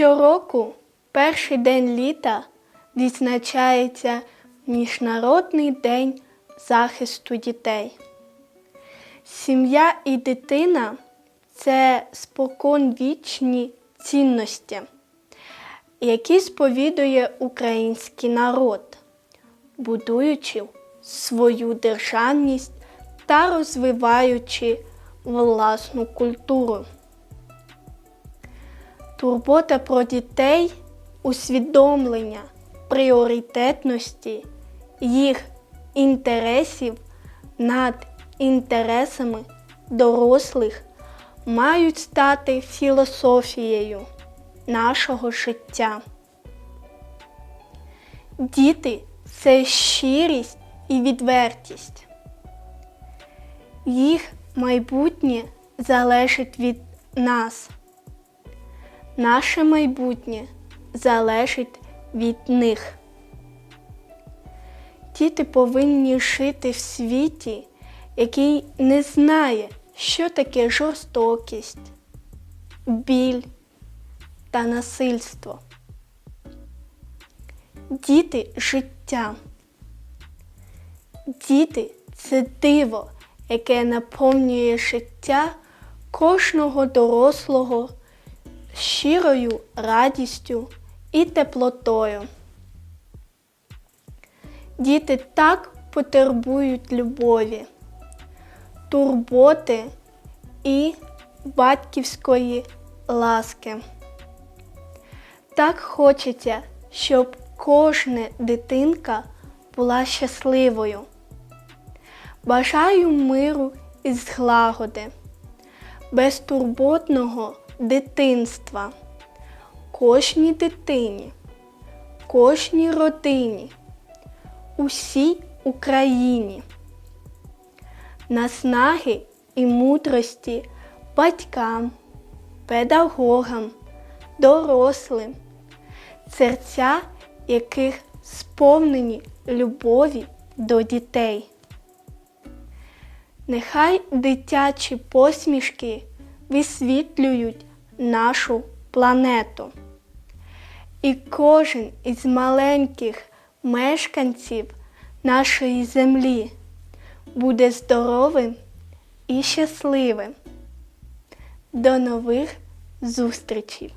Щороку перший день літа відзначається Міжнародний день захисту дітей. Сім'я і дитина це споконвічні цінності, які сповідує український народ, будуючи свою державність та розвиваючи власну культуру. Турбота про дітей, усвідомлення пріоритетності їх інтересів над інтересами дорослих мають стати філософією нашого життя. Діти це щирість і відвертість. Їх майбутнє залежить від нас. Наше майбутнє залежить від них. Діти повинні жити в світі, який не знає, що таке жорстокість, біль та насильство. Діти життя. Діти це диво, яке наповнює життя кожного дорослого щирою радістю і теплотою. Діти так потребують любові, турботи і батьківської ласки. Так хочеться, щоб кожна дитинка була щасливою. Бажаю миру і зглагоди, безтурботного дитинства, кожній дитині, кожній родині, усій Україні, наснаги і мудрості батькам, педагогам, дорослим, серця яких сповнені любові до дітей. Нехай дитячі посмішки висвітлюють нашу планету. І кожен із маленьких мешканців нашої землі буде здоровим і щасливим. До нових зустрічей!